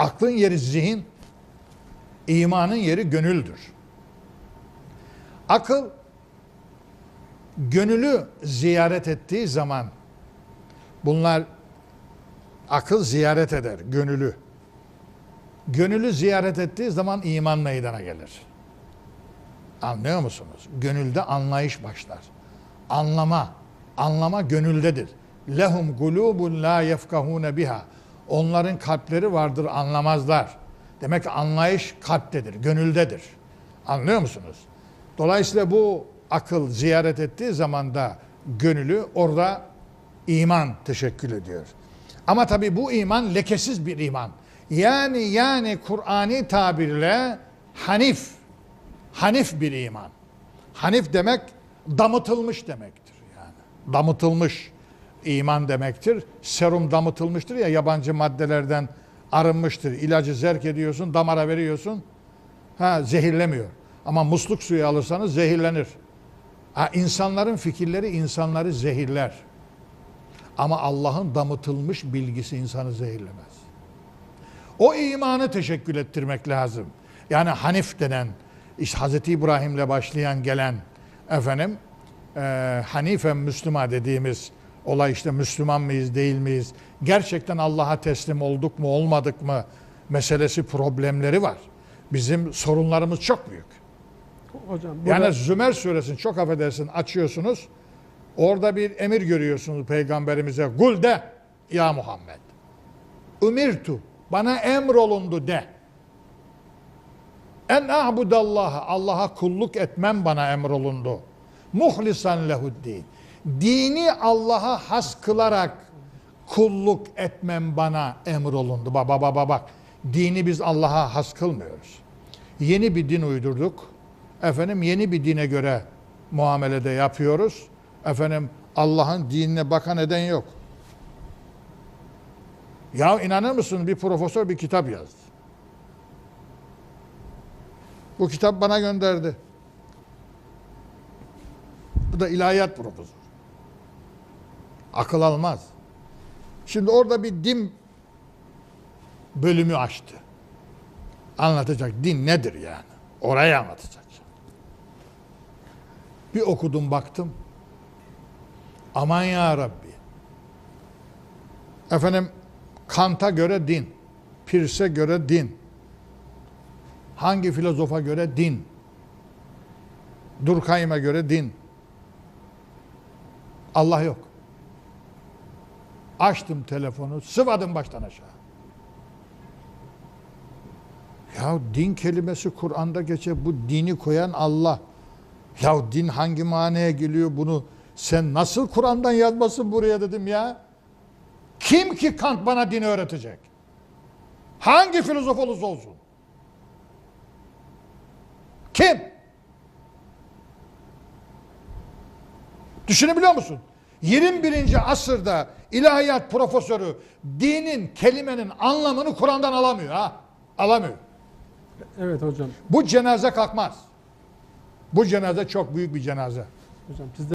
Aklın yeri zihin, imanın yeri gönüldür. Akıl gönülü ziyaret ettiği zaman bunlar akıl ziyaret eder gönülü. Gönülü ziyaret ettiği zaman iman meydana gelir. Anlıyor musunuz? Gönülde anlayış başlar. Anlama, anlama gönüldedir. Lehum gulubun la yefkahune biha. Onların kalpleri vardır anlamazlar. Demek ki anlayış kalptedir, gönüldedir. Anlıyor musunuz? Dolayısıyla bu akıl ziyaret ettiği zaman da gönülü orada iman teşekkül ediyor. Ama tabii bu iman lekesiz bir iman. Yani yani Kur'ani tabirle hanif, hanif bir iman. Hanif demek damıtılmış demektir yani. Damıtılmış iman demektir. Serum damıtılmıştır ya yabancı maddelerden arınmıştır. İlacı zerk ediyorsun, damara veriyorsun. Ha zehirlemiyor. Ama musluk suyu alırsanız zehirlenir. Ha, insanların fikirleri insanları zehirler. Ama Allah'ın damıtılmış bilgisi insanı zehirlemez. O imanı teşekkül ettirmek lazım. Yani Hanif denen, işte Hazreti İbrahim'le başlayan gelen efendim e, Hanife Müslüman dediğimiz olay işte Müslüman mıyız değil miyiz? Gerçekten Allah'a teslim olduk mu olmadık mı meselesi problemleri var. Bizim sorunlarımız çok büyük. Hocam burada Yani Zümer suresini çok affedersin açıyorsunuz. Orada bir emir görüyorsunuz peygamberimize. Gul de ya Muhammed. Ümirtu bana emrolundu de. En a'budallaha Allah'a kulluk etmem bana emrolundu. Muhlisan lehuddin. Dini Allah'a has kılarak kulluk etmem bana emrolundu. Baba baba bak. Dini biz Allah'a has kılmıyoruz. Yeni bir din uydurduk. Efendim yeni bir dine göre muamelede yapıyoruz. Efendim Allah'ın dinine bakan eden yok. Ya inanır mısın bir profesör bir kitap yazdı. Bu kitap bana gönderdi. Bu da ilahiyat profesörü. Akıl almaz. Şimdi orada bir din bölümü açtı. Anlatacak din nedir yani? Orayı anlatacak. Bir okudum baktım. Aman ya Rabbi. Efendim Kant'a göre din. Pierce'e göre din. Hangi filozofa göre din. Durkheim'e göre din. Allah yok. Açtım telefonu, sıvadım baştan aşağı. Ya din kelimesi Kur'an'da geçer. Bu dini koyan Allah. Ya din hangi manaya geliyor bunu? Sen nasıl Kur'an'dan yazmasın buraya dedim ya. Kim ki Kant bana dini öğretecek? Hangi filozof olursa olsun? Kim? Düşünebiliyor musun? 21. asırda ilahiyat profesörü dinin, kelimenin anlamını Kur'an'dan alamıyor ha. Alamıyor. evet hocam. Bu cenaze kalkmaz. Bu cenaze çok büyük bir cenaze. Hocam siz